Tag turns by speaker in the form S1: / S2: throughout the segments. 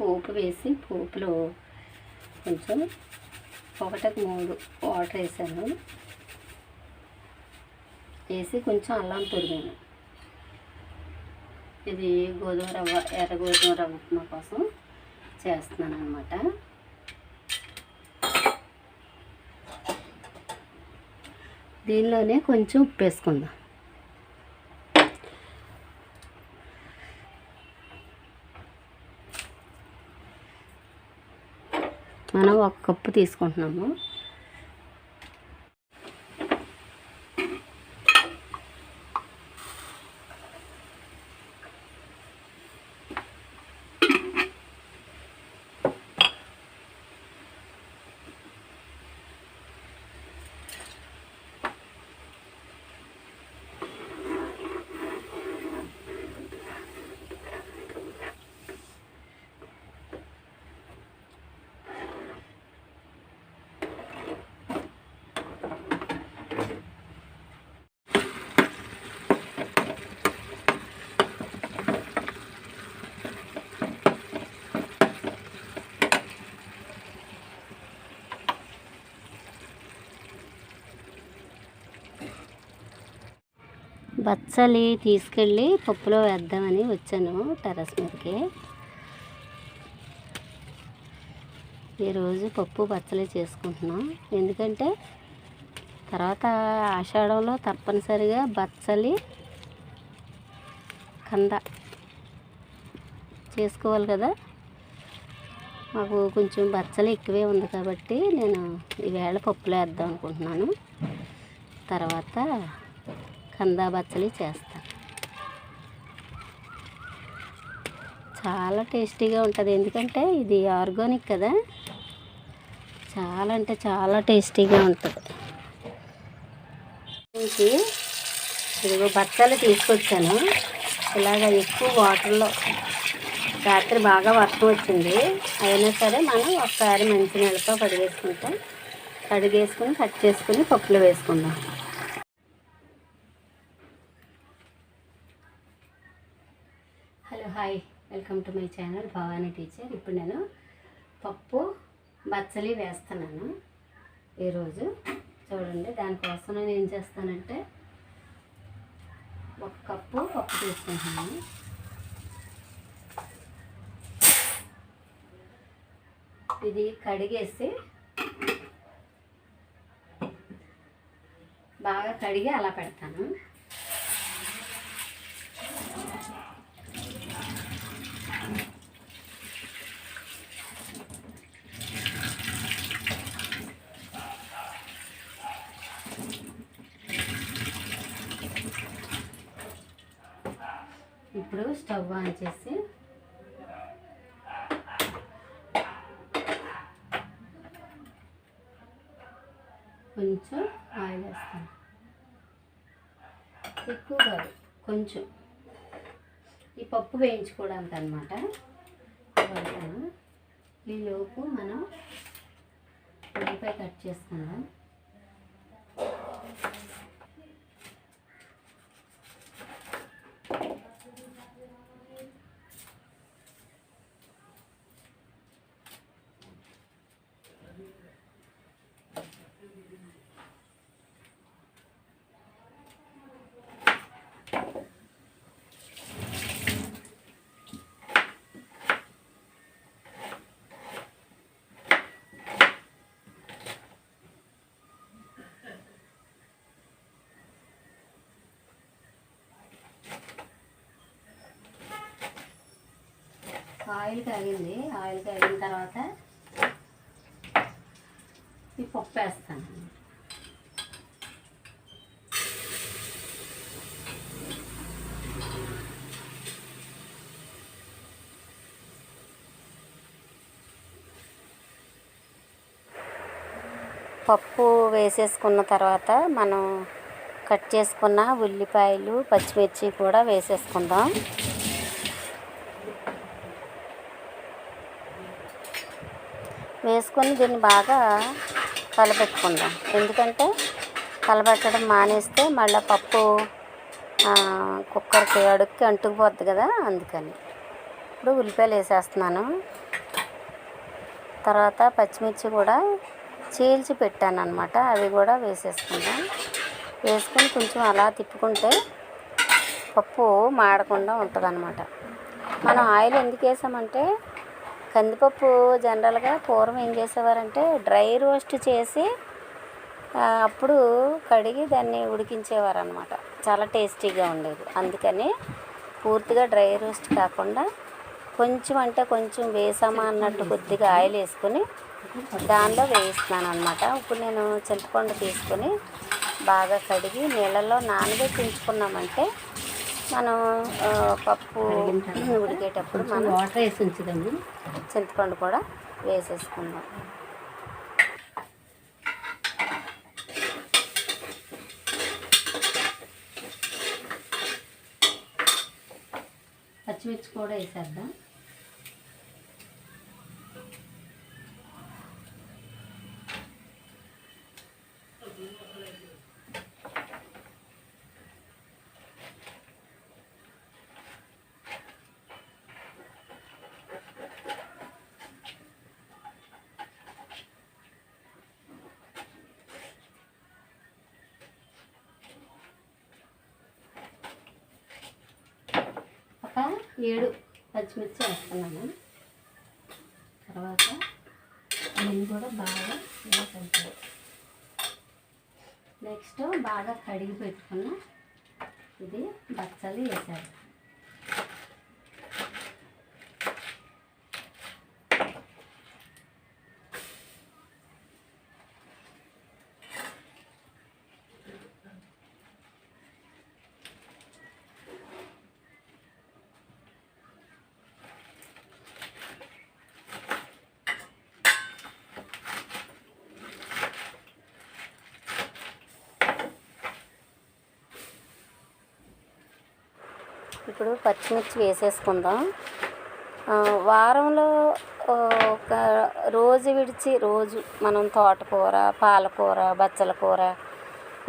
S1: పోపు వేసి పోపులో కొంచెం ఒకటికి మూడు వాటర్ వేసాను. వేసి కొంచెం అల్లం తురిగాను ఇది గోధుమ రవ్వ ఎర్ర గోధుమ రవ్వ ఉప్మా కోసం చేస్తున్నాను అనమాట దీనిలోనే కొంచెం ఉప్పు వేసుకుందాం. మనం ఒక కప్పు తీసుకుంటున్నాము. బచ్చలి తీసుకెళ్ళి పప్పులో వేద్దామని వచ్చాను టెరస్ మీదకి. ఈరోజు పప్పు బచ్చలి చేసుకుంటున్నాం. ఎందుకంటే తర్వాత ఆషాఢంలో తప్పనిసరిగా బచ్చలి కంద చేసుకోవాలి కదా. మాకు కొంచెం బచ్చలి ఎక్కువే ఉంది కాబట్టి నేను ఈవేళ పప్పులో వేద్దాం అనుకుంటున్నాను. తర్వాత కందా బచ్చలి చేస్తాను చాలా టేస్టీగా ఉంటుంది. ఎందుకంటే ఇది ఆర్గానిక్ కదా. చాలా అంటే చాలా టేస్టీగా ఉంటుంది. ఇదిగో బచ్చలు తీసుకొచ్చాను. ఇలాగ ఎక్కువ వాటర్లో రాత్రి బాగా వర్షం వచ్చింది. అయినా సరే మనం ఒకసారి మంచి నెలతో కడిగేసుకుంటాం. కడిగేసుకుని కట్ చేసుకుని పప్పులో వేసుకుందాం. Hi welcome to my channel Bhavani teacher. ఇప్పుడు నేను పప్పు బచ్చలి వేస్తున్నాను ఈరోజు. చూడండి దానికోసం నేను ఏం చేస్తానంటే ఒక కప్పు పప్పు తీసుకుంటున్నాను. ఇది కడిగేసి బాగా కడిగి అలా పెడతాను. ఇప్పుడు స్టవ్ ఆన్ చేసి కొంచెం ఆయిల్ వేస్తాను. ఎక్కువ కాదు కొంచెం. ఈ పప్పు వేయించుకోవడానికి అనమాట ఈ లోపు మనం ఉల్లిపాయ కట్ చేసుకుందాం. ఆయిల్ కాగింది ఆయిల్ కాగిన తర్వాత ఈ పప్పు వేస్తాను. పప్పు వేసేసుకున్న తర్వాత మనం కట్ చేసుకున్న ఉల్లిపాయలు పచ్చిమిర్చి కూడా వేసేసుకుందాం. వేసుకొని దీన్ని బాగా కలపెట్టుకుందాం. ఎందుకంటే కలపెట్టడం మానేస్తే మళ్ళీ పప్పు కుక్కర్కి అడుక్కి అంటుకుపోద్ది కదా అందుకని. ఇప్పుడు ఉల్లిపాయలు వేసేస్తున్నాను.
S2: తర్వాత పచ్చిమిర్చి కూడా చీల్చి పెట్టాను అనమాట అవి కూడా వేసేసుకుందాం. వేసుకొని కొంచెం అలా తిప్పుకుంటే పప్పు మాడకుండా ఉంటుంది అనమాట మనం ఆయిల్ ఎందుకు వేసామంటే కందిపప్పు జనరల్గా పూర్వం ఏం చేసేవారంటే డ్రై రోస్ట్ చేసి అప్పుడు కడిగి దాన్ని ఉడికించేవారు అనమాట చాలా టేస్టీగా ఉండేది. అందుకని పూర్తిగా డ్రై రోస్ట్ కాకుండా కొంచెం అంటే కొంచెం వేసామా అన్నట్టు కొద్దిగా ఆయిల్ వేసుకొని దానిలో వేయిస్తున్నాను అనమాట ఇప్పుడు నేను చింతపండు తీసుకొని బాగా కడిగి నీళ్ళల్లో నానబెట్టి ఉంచుకున్నామంటే మనం పప్పు ఉడికేటప్పుడు మనం
S1: వాటర్ వేసి ఉంచుదాము
S2: చింతపండు కూడా వేసేసుకుందాం.
S1: పచ్చిమిర్చి కూడా వేసేద్దాం ఒక ఏడు పచ్చిమిర్చి వేస్తున్నాను తర్వాత దీన్ని కూడా బాగా వేసేద్దాం నెక్స్ట్ బాగా కడిగి పెట్టుకున్న ఇది బచ్చలు వేసారు
S2: ఇప్పుడు పచ్చిమిర్చి వేసేసుకుందాం. వారంలో ఒక రోజు విడిచి రోజు మనం తోటకూర పాలకూర బచ్చల కూర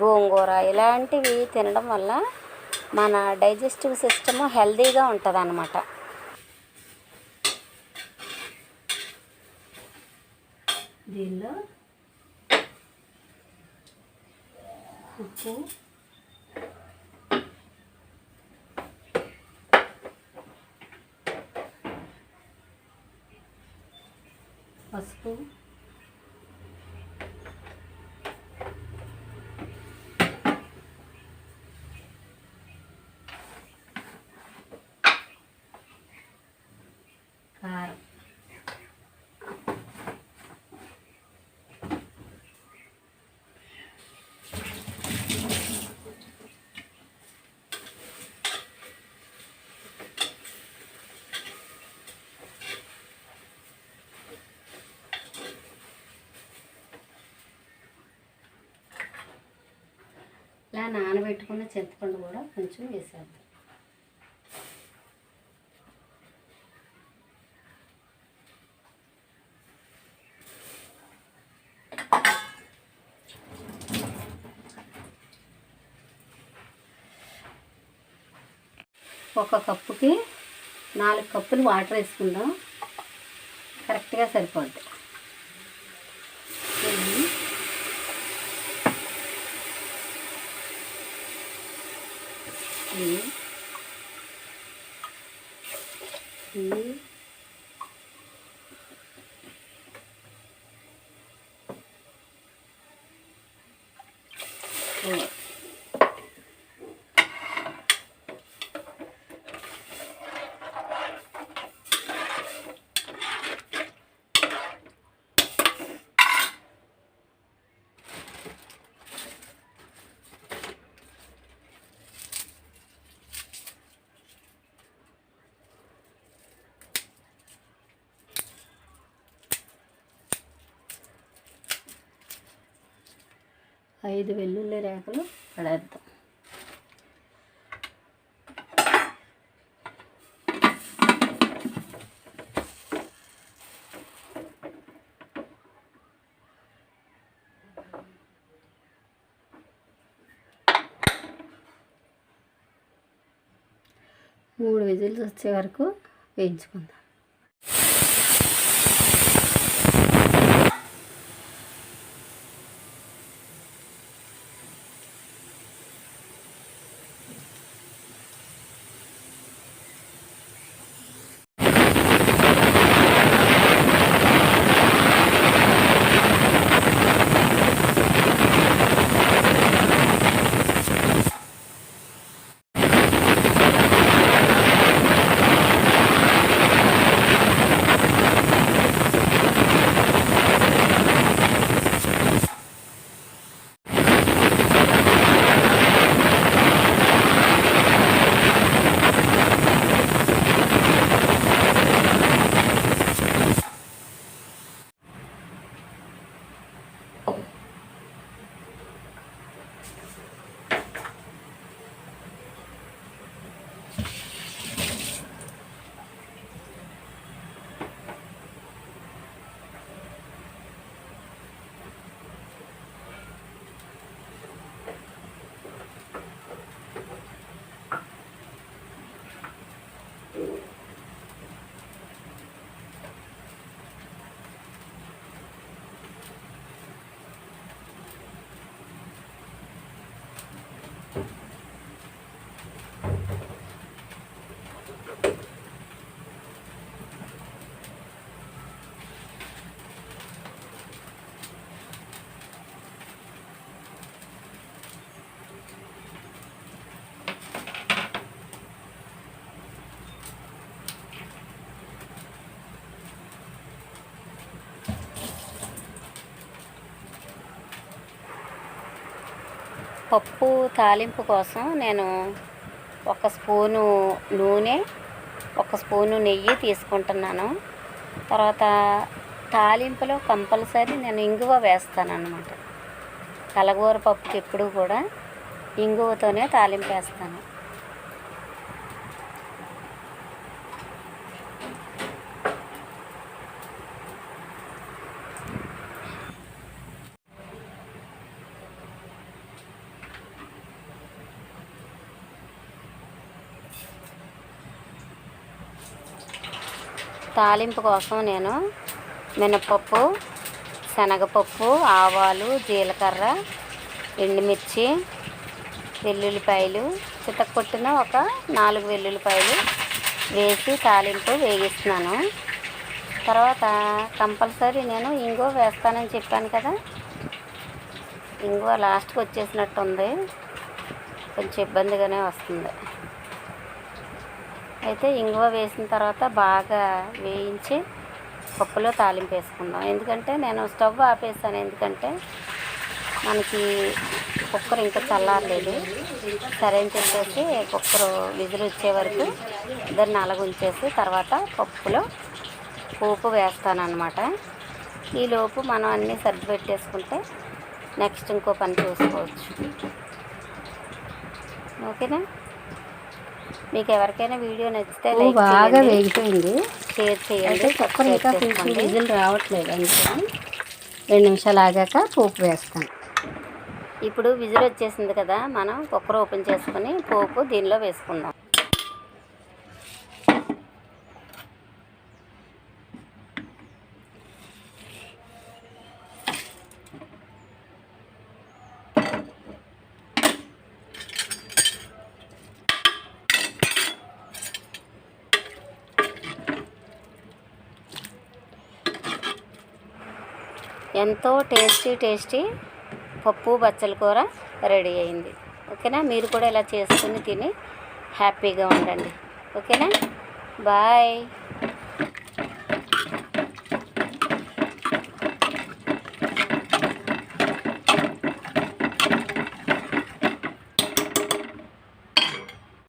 S2: గోంగూర ఇలాంటివి తినడం వల్ల మన డైజెస్టివ్ సిస్టమ్ హెల్తీగా ఉంటుంది అన్నమాట
S1: దీనిలో ఉప్పు పసుపు నానబెట్టుకున్న చింతపండు కూడా కొంచెం వేసేద్దాం. ఒక కప్పుకి నాలుగు కప్పులు వాటర్ వేసుకుందాం. కరెక్ట్గా సరిపోద్ది ఇది ఇది ఇది ఓ. ఐదు వెల్లుల్లి రేఖలు పడేద్దాం. మూడు విజిల్స్ వచ్చే వరకు వేయించుకుందాం.
S2: పప్పు తాలింపు కోసం నేను ఒక స్పూను నూనె ఒక స్పూను నెయ్యి తీసుకుంటున్నాను. తర్వాత తాలింపులో కంపల్సరీ నేను ఇంగువ వేస్తాను అన్నమాట కలగూర పప్పుకి ఎప్పుడు కూడా ఇంగువతోనే తాలింపు వేస్తాను. తాలింపు కోసం నేను మినపప్పు శనగపప్పు ఆవాలు జీలకర్ర ఎండుమిర్చి వెల్లుల్లిపాయలు చితక్కొట్టిన ఒక నాలుగు వెల్లుల్లిపాయలు వేసి తాలింపు వేగిస్తున్నాను. తర్వాత కంపల్సరీ నేను ఇంగువ వేస్తానని చెప్పాను కదా ఇంగువ లాస్ట్కి వచ్చేసినట్టు ఉంది కొంచెం ఇబ్బందిగానే వస్తుంది. అయితే ఇంగువ వేసిన తర్వాత బాగా వేయించి పప్పులో తాలింపు వేసుకుందాం. ఎందుకంటే నేను స్టవ్ ఆపేసాను. ఎందుకంటే మనకి కుక్కర్ ఇంకా చల్లారలేదు. సరే అని చెప్పేసి కుక్కర్ విజులు వచ్చే వరకు దాన్ని అలగుంచేసి తర్వాత పప్పులో పోపు వేస్తానమాట ఈలోపు మనం అన్నీ సర్ది పెట్టేసుకుంటే నెక్స్ట్ ఇంకో పని చూసుకోవచ్చు. ఓకేనా? మీకు ఎవరికైనా వీడియో నచ్చితే లైక్
S1: బాగా వేగిపోయింది.
S2: షేర్ చేయండి
S1: కుక్కర్ ఇంకా కొంచెం విజిల్ రావట్లేదు అందుకని రెండు నిమిషాలు ఆగాక పోపు వేస్తాను.
S2: ఇప్పుడు విజిల్ వచ్చేసింది కదా మనం కుక్కర్ ఓపెన్ చేసుకొని పోపు దీనిలో వేసుకుందాం. ఎంతో టేస్టీ టేస్టీ పప్పు బచ్చల కూర రెడీ అయింది. ఓకేనా? మీరు కూడా ఇలా చేసుకుని తిని హ్యాపీగా ఉండండి. ఓకేనా? బాయ్.